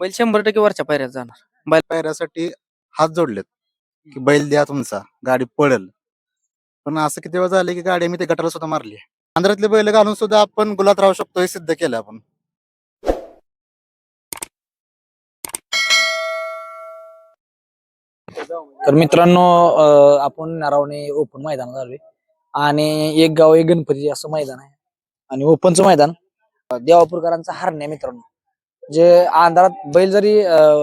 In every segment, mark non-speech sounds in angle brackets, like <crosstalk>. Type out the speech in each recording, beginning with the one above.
बैल शंभर टक्के वरच्या पायऱ्यात जाणार. पायऱ्यासाठी हात जोडलेत की बैल द्या तुमचा गाडी पळेल. पण असं किती वेळा झाले की गाडी आम्ही ते गटाला सुद्धा मारली. आंध्रातले बैल घालून सुद्धा आपण गुलात राहू शकतो हे सिद्ध केलं आपण. तर मित्रांनो अं, आपण नारावणे ओपन मैदानात आलोय. आणि एक गाव एक गणपती असं मैदान आहे. आणि ओपनचं मैदान अं, देवापूरकरांचा हरण्या मित्रांनो. जे अंधारात बैल जरी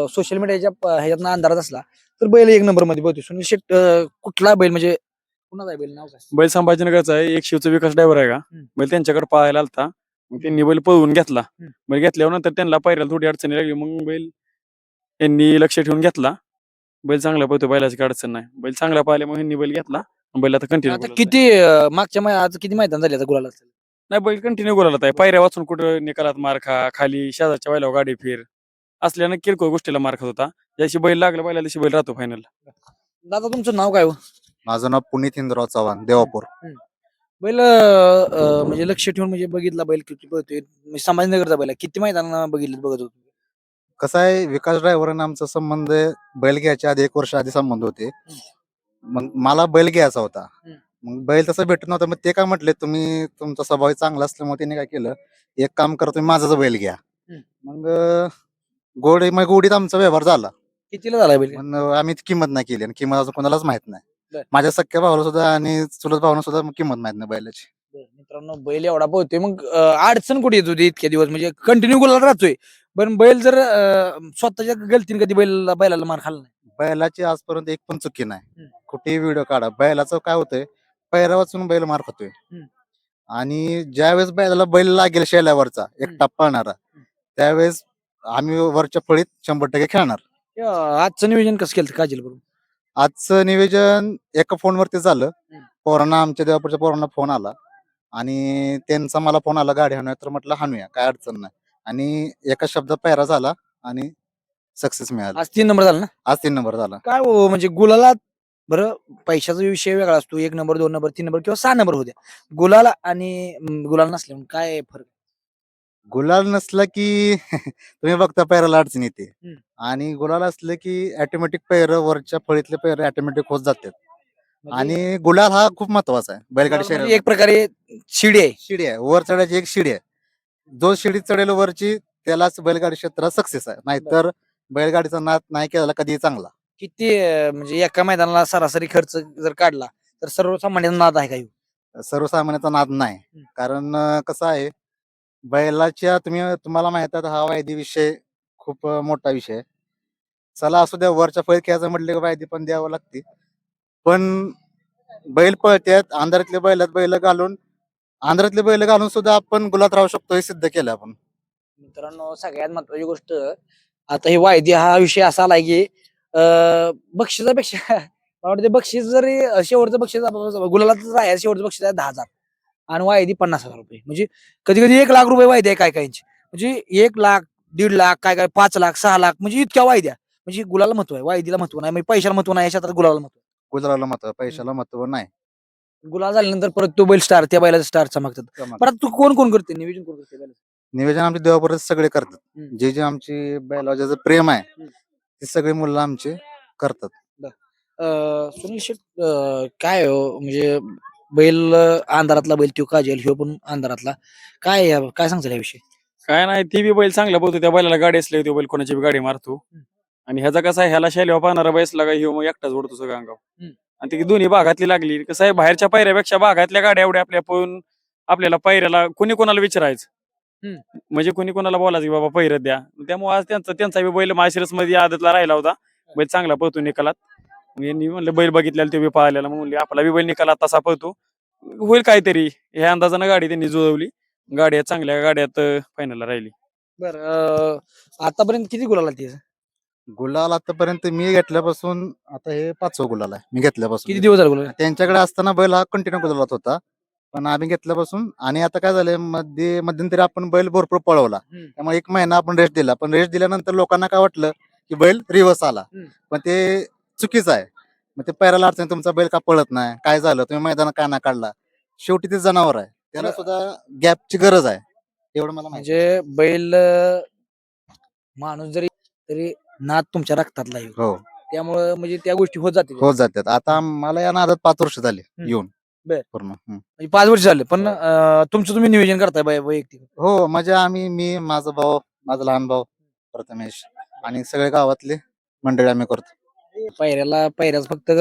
सोशल मीडियाच्या ह्याच्यातनं अंधारात असला तर बैल एक नंबरमध्ये बोलतो सुनील शेट कुठला बैल म्हणजे कुणाचा आहे बैल? नाव काय? बैल संभाजीनगरचा आहे. एक शिवचा विकास ड्रायव्हर आहे का? हम्म. बैल त्यांच्याकडे पाहायला आलता. मग त्यांनी बैल पळवून घेतला. हम्म. बैल घेतल्यावर नंतर त्यांना पायऱ्याला थोडी अडचणी लागली. मग बैल यांनी लक्ष ठेवून घेतला. बैल चांगला पळतो बैलाची अडचण नाही. बैल चांगला पाहिल्या मग ह्यांनी बैल घेतला. मग बैल आता आता कंटिन्यू किती अं, मागच्या मै- आज किती मैदान झाले आता गुलाला नाही बैल कंटिन्यू गोलाला आहे. पायऱ्या वाचून कुठं निकालात मार खा खाली शेजारच्या बैलावर गाडी फिर. असल्यानं किरकोळ गोष्टीला मार खात होता. जशी बैल लागला बैला तशी बैल राहतो फायनल दादा तुमचं नाव काय हो? माझं नाव पुनीत इंद्रराव चव्हाण देवापूर. बैल अं, म्हणजे लक्ष ठेवून म्हणजे बघितला बैल किती पळतोय. म्हणजे संभाजीनगरचा बैल आहे. किती मैदान बघितलं बघत होतो कसं आहे विकास ड्रायव्हर आमचा संबंध बैल घ्यायच्या आधी एक वर्ष आधी संबंध होते. मग मला बैल घ्यायचा होता. हम्म. मग बैल तसं भेटत नव्हता. मग ते काय म्हटले तुम्ही तुमचा स्वभाव चांगला असल्यामुळे त्यांनी काय केलं एक काम करा तुम्ही माझाच बैल घ्या. मग गोड मग गोडीत आमचा व्यवहार झाला. कितीला झाला बैल? पण आम्ही किंमत नाही केली आणि किंमत अजून कोणालाच माहीत बर. नाही माझ्या सख्या भावाला सुद्धा आणि चुलत भावाला सुद्धा किंमत माहीत नाही बैलाची. बरं, मित्रांनो बैल एवढा पोहतोय. मग अं, अडचण कुठे येत होती इतक्या दिवस? म्हणजे कंटिन्यू गुलाल राहतोय. पण बैल जर अं, स्वतःच्या गलतीने कधी बैल बैलाला मार खाल्ला नाही? बैलाची आजपर्यंत एक पण चुकी नाही. हम्म. कुठेही व्हिडिओ काढा. बैलाचं काय होतंय पैरा वाचून बैल मार खातोय. हम्म. आणि ज्यावेळेस बैलाला बैल लागेल शेल्यावरचा एक हम्म. टप्पा येणारा त्यावेळेस आम्ही वरच्या फळीत शंभर टक्के खेळणार. अं, आजचं नियोजन कसं केलं काजल बरोबर आजचं नियोजन एका फोनवरती झालं. हम्म. पोरांना आमच्या देवापूरच्या पोरांना फोन आला. आणि त्यांचा मला फोन आला गाडी हाणूया. तर म्हटलं हाणूया काय अडचण नाही. आणि एका शब्दात पैरा झाला आणि सक्सेस मिळाला. आज तीन नंबर झाला ना? आज तीन नंबर झाला. काय हो म्हणजे गुलाला बरं पैशाचा विषय वेगळा असतो एक नंबर दोन नंबर तीन नंबर किंवा सहा नंबर होत्या गुलाला आणि अं, गुलाल नसल्या काय फरक? गुलाल नसला की <laughs> तुम्ही बघता पैराला अडचण येते. हम्म. आणि गुलाल असलं की ऑटोमॅटिक पैर वरच्या फळीतले पैर ऑटोमॅटिक होत जातात. म्हणजे? आणि गुलाल हा खूप महत्त्वाचा आहे बैलगाडी गुलाल म्हणजे शरीर एक प्रकारे शिडी आहे. शिडी आहे वर चढायची एक शिडी आहे. जो शिडी चढेल वरची त्यालाच बैलगाडी क्षेत्रात सक्सेस आहे. नाहीतर बैलगाडीचा नाद नाही केला कधी चांगला. किती अं, म्हणजे एका मैदानाला सरासरी खर्च जर काढला तर सर्वसामान्य नाद आहे काही सर्वसामान्याचा नाद नाही. कारण अं, कसं आहे बैलाच्या तुम्ही तुम्हाला माहीत आहे हा वायदी विषय खूप अं, मोठा विषय आहे. चला असू द्या वरच्या फळीत खेळायचं म्हटलं की वायदी पण द्यावं लागते. पण बैल पळतात आंध्रातले बैलात बैल घालून आंध्रातले बैल घालून सुद्धा आपण गुलात राहू शकतो हे सिद्ध केलं आपण. मित्रांनो सगळ्यात महत्वाची गोष्ट आता हे वायदी हा विषय असा आलाय की बक्षिसापेक्षा <laughs> वाटतं बक्षीस जरी शेवटचं बक्षीस गुलालाच आहे शेवटचं बक्षीस आहे दहा हजार आणि वायदी पन्नास हजार रुपये म्हणजे कधी कधी एक लाख रुपये वायदी आहे काय काहींची म्हणजे एक लाख दीड लाख काय काय पाच लाख सहा लाख म्हणजे इतक्या वायद्या म्हणजे गुलाला महत्त्व आहे वायदीला महत्त्व नाही म्हणजे पैशाला महत्त्व नाही याच्यात गुलाला महत्त्व गुजराला महत्त्व पैशाला महत्त्व नाही. गुलाल झाल्यानंतर परत तो बैल स्टार त्या बैलाचा स्टार चमकतात चमक. परत तू कोण कोण करते नियोजन कोण करते? नियोजन आमचे देवापर्यंत सगळे करतात. जे जे आमची बैलाचं प्रेम आहे. ते सगळे मुलं आमचे करतात. अं, सुनील शेट अं, काय हो म्हणजे बैल अं, अंधारातला बैल तो काजेल ह्यो पण अंधारातला. काय या- काय सांगता याविषयी? काय नाही ती बी बैल चांगला बोलतो त्या बैलाला गाडी असली होती बैल कोणाची बी गाडी मारतो. आणि ह्याचा कसा आहे ह्याला शेल्यावर पाहणारा बैसला का ह्यो मग एकटाच ओढतो सगळं अंगाव हम्म. आणि ती दोन्ही भागातली लागली. कसं आहे बाहेरच्या पायऱ्यापेक्षा भागातल्या गाड्या एवढ्या आपल्या पळून आपल्याला पायऱ्याला कोणी कोणाला विचारायचं? हम्म. म्हणजे कोणी कोणाला बोलायचं की बाबा पैरत द्या. त्यामुळे आज त्यांचा त्यांचा बी बैल माशिरसमध्ये आदतला राहिला होता. बैल चांगला पळतो निकालात. मग यांनी म्हणलं बैल बघितलेला ते बी पाहिलेला. मग म्हणले आपला बी बैल निकालात तसा पळतो. होईल काहीतरी. ह्या अंदाजानं गाडी त्यांनी जुळवली. गाड्या चांगल्या गाड्यात फायनलला राहिली. बर आतापर्यंत किती गुलाला ते गुलाल आतापर्यंत मी घेतल्यापासून आता हे पाचवं गुलाल आहे. मी घेतल्यापासून. किती दिवस झाले गुलाल? त्यांच्याकडे असताना बैल हा कंटिन्यू गुलालात होता. पण आम्ही घेतल्यापासून आणि आता काय झालंयमध्ये मध्यंतरी आपण बैल भरपूर पळवला. त्यामुळे एक महिना आपण रेस्ट दिला. पण रेस्ट दिल्यानंतर लोकांना काय वाटलं की बैल रिवर्स आला. पण ते चुकीचं आहे. मग ते पैराला अडचण तुमचा बैल का पळत नाही? काय झालं? तुम्ही मैदानात का ना काढला? शेवटी ते जनावर आहे. त्याला सुद्धा गॅपची गरज आहे. एवढं मला म्हणजे बैल माणूस जरी तरी नाद तुमच्या रक्तातला हो. त्यामुळं म्हणजे त्या गोष्टी होत जातील. होत जातात. आता मला या नादात पाच वर्ष झाले. येऊन. बर. पूर्ण. हम्म. म्हणजे पाच वर्ष झाले पण अं, तुमचं तुम्ही नियोजन करताय बाय- वैयक्तिक. हो म्हणजे आम्ही मी माझा भाऊ माझा लहान भाऊ प्रथमेश आणि सगळे गावातले मंडळी आम्ही करतो. पायऱ्याला पायऱ्याच फक्त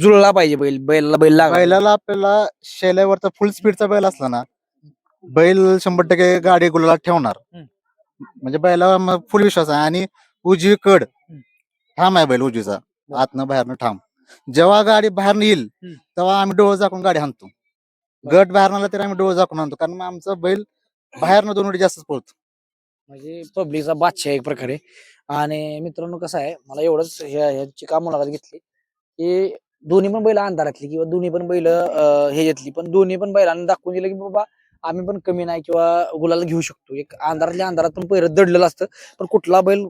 जुळला पाहिजे बैल बैलाला बैल लागला. बैलाला आपल्याला शेल्यावरचा फुल स्पीडचा बैल असला ना बैल शंभर टक्के गाडी गुलाला ठेवणार. हम्म. म्हणजे बैलावर फुल विश्वास आहे. आणि उजवी कड. ठाम आहे बैल उजवीचा. आतनं बाहेरनं ठाम. जेव्हा गाडी बाहेर येईल. तेव्हा आम्ही डोळ झाकून गाडी हाणतो. गट बाहेर आला तरी आम्ही डोळ झाकून आणतो कारण आमचा बैल बाहेरनं दोन उडी जास्तच पळतो. म्हणजे पब्लिकचा बादशाह एक प्रकारे. आणि मित्रांनो कसं आहे मला एवढंच ह्या- ह्याची का मुलाखत घेतली की दोन्ही पण बैल अंधारातली किंवा दोन्ही पण बैल हे घेतली. पण दोन्ही पण बैलांना दाखवून दिलं की बाबा आम्ही पण कमी नाही किंवा गुलाला घेऊ शकतो. एक अंधारातल्या अंधारात पण पहिरत दडलेलं असतं. पण कुठला बैल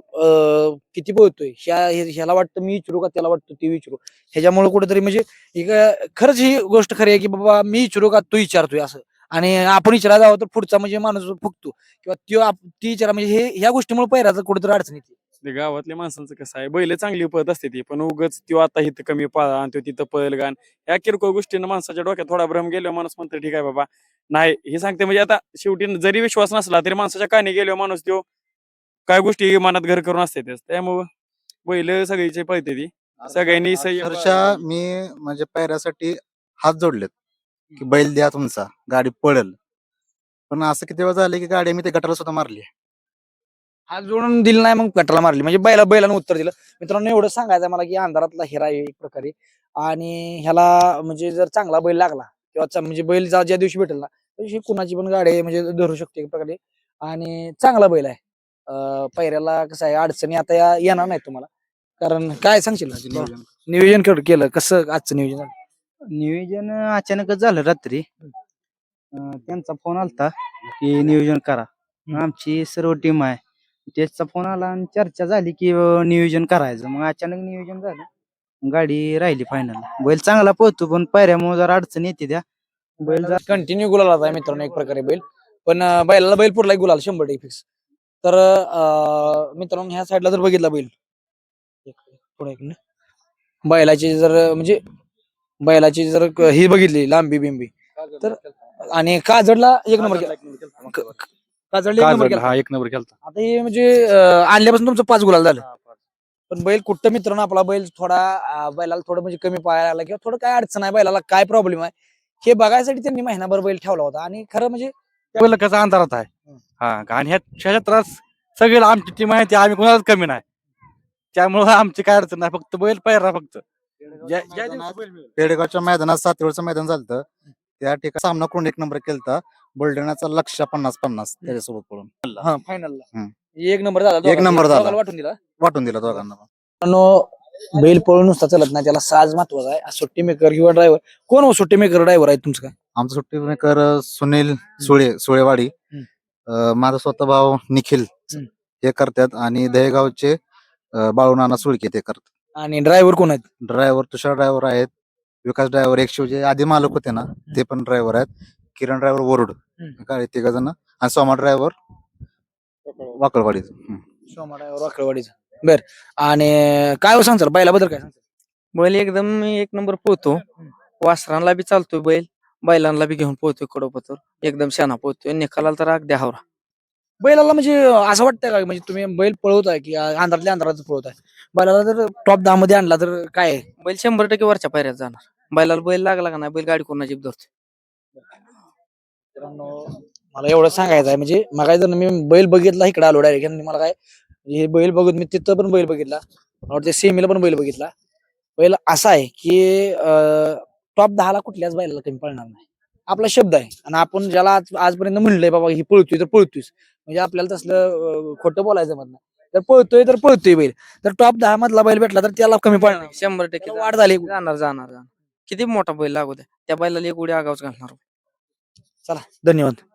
किती पळतोय ह्या ह्याला वाटतं मी विचारू का त्याला वाटतं ते विचारू ह्याच्यामुळे कुठेतरी म्हणजे एक खरंच ही गोष्ट खरी आहे की बाबा मी विचारू का तो विचारतोय असं. आणि आपण विचारायला जावं तर पुढचा म्हणजे माणूस फुकतो किंवा त्यो आप- ती विचारा म्हणजे हे ह्या गोष्टीमुळे पहिराचं कुठेतरी अडचण येते. ते गावातल्या माणसांचं कसं आहे बैल चांगली पळत असते ती पण उगच तो आता इथं कमी पळा आणि तो तिथं पळेल गाण या किरकोळ गोष्टीनं माणसाच्या डोक्यात थोडा भ्रम गेल्यावर माणूस म्हणतो ठीक आहे बाबा. नाही हे सांगते म्हणजे आता शेवटी जरी विश्वास नसला तरी माणसाच्या कानी गेल्यावर माणूस तो काय गोष्टी मनात घर करून असते त्यामुळं बैल सगळीचे पळते ती. सगळ्यांनी अक्षरशः मी म्हणजे पैऱ्यासाठी हात जोडलेत की बैल द्या तुमचा गाडी पळेल. पण असं किती वेळा झालं की गाडी मी ते गटाला सुद्धा मारली. हात जोडून दिलं नाही मग कटला मारली. म्हणजे बैला बैलानं उत्तर दिलं. मित्रांनो एवढं सांगायचं आहे मला की अंधारातला हिरा आहे एक प्रकारे. आणि ह्याला म्हणजे जर चांगला बैल लागला किंवा म्हणजे बैल जा- ज्या दिवशी भेटेल ना त्या दिवशी कुणाची पण गाडी म्हणजे धरू शकते एक प्रकारे. आणि चांगला बैल आहे. अं, पायऱ्याला कसं आहे अडचणी आता या- येणार नाही तुम्हाला. कारण काय सांगशील? नियोजन. केलं? कसं आजचं नियोजन झालं? नियोजन अचानकच झालं रात्री. त्यांचा फोन आलता की नियोजन करा. आमची सर्व टीम आहे. त्याचा फोन आला आणि चर्चा झाली की अं, नियोजन करायचं. मग अचानक नियोजन झालं. गाडी राहिली फायनल बैल चांगला पळतो पण पायऱ्यामुळे जरा अडचण येते त्या. बैल जरा कंटिन्यू गुलाल आहे मित्रांनो एक प्रकारे बैल. पण अं, बैलाला बैल पुरला गुलाल शंभर टक्के फिक्स तर अं, मित्रांनो ह्या साईडला जर बघितला बैल. एक- पुढे एक मिनिट. बैलाची जर म्हणजे बैलाची जर क- ही बघितली लांबी बिंबी तर आणि काजडला एक नंबर केला क- क- काजडला एक नंबर केला हा एक नंबर केलता. आता हे म्हणजे अं, आणल्यापासून तुमचं पाच गुलाल झालं. पण बैल कुठं मित्रांनो आपला बैल थोडा अं, बैलाला थोडं म्हणजे कमी पाहायला लागला किंवा थोडं काय अडचण आहे बैलाला काय प्रॉब्लेम आहे हे बघायसाठी त्यांनी महिनाभर बैल ठेवला होता. आणि खरं म्हणजे पहिलं कसं अंधारात आहे. हा आणि ह्या ह्याच्या त्रास सगळी आमची टीम आहे ती आम्ही कोणालाच कमी नाही. त्यामुळं आमची काय अडचण नाही फक्त बैल पायरा फक्त. ज्या- ज्या दिवशी बैल मिळेल. पेडगावच्या मैदानात सातवडचं मैदान झालं त्या ठिकाणी सामना करून एक नंबर केलता. बुलढाण्याचा लक्ष पन्नास पन्नास त्याच्यासोबत हा फायनलला हम्म. एक नंबर झाला एक नंबर झाला. वाटून दिला? वाटून दिला दोघांना मित्रांनो बैल पळून नुसता चलत नाही त्याला साज महत्त्वाचा आहे. सुट्टी मेकर किंवा ड्रायव्हर कोण हो सुट्टी मेकर ड्रायव्हर आहे तुमचं काय? आमचं सुट्टी मेकर सुनील सुळे सुळेवाडी. हम्म. अं, माझा स्वतः भाऊ निखिल. हम्म. हे करतात आणि दहेगावचे अं, बाळूनाना सुळके ते करतात. आणि ड्रायव्हर कोण आहेत? ड्रायव्हर तुषार ड्रायव्हर आहेत. विकास ड्रायव्हर एक शिवजे आधी मालक होते ना ते पण ड्रायव्हर आहेत. किरण ड्रायव्हर वरुड. काय तिघ जण? आणि सोमा ड्रायव्हर वाकळवाडी सोमा ड्रायव्हर वाकळवाडीचा. बर. आणि काय हो सांगताल? बैलाबद्दल काय सांगताल? बैल एकदम एक नंबर पोहतो. वासरांना बी चालतोय बैल. बैलांना बी घेऊन पोहतोय कडोपतर. एकदम शाना पोहतोय. निकालाला तर अगदी हावरा. बैलाला म्हणजे असं वाटतंय का? म्हणजे तुम्ही बैल पळवताय की अंधारातल्या अंधारात पळवताय? बैलाला जर टॉप दहा मध्ये आणला तर काय आहे? बैल शंभर टक्के वरच्या पायऱ्यात जाणार. बैलाला बैल लागला का नाही? बैल गाडी कोणा जीप धरतोय. मित्रांनो मला एवढं सांगायचं आहे म्हणजे मग जर मी बैल बघितला इकडे आलो डायरेक्ट मला काय हे बैल बघत मी तिथं पण बैल बघितला. वाटतं सेमीला पण बैल बघितला. बैल असा आहे की टॉप दहाला कुठल्याच बैलाला कमी पडणार नाही. आपला शब्द आहे. आणि आपण ज्याला आज- आजपर्यंत म्हणलंय बाबा ही पळतोय तर पळतोयच. म्हणजे आपल्याला तसलं खोटं बोलायचं नाही. तर पळतोय तर पळतोय बैल. तर टॉप दहा मधला बैल भेटला तर त्याला कमी पडणार. शंभर टक्के वाढ झाली. जाणार जाणार जाणार. किती मोठा बैल लागू द्या. त्या बैलाला एक उडी आगावच घालणार. चला धन्यवाद.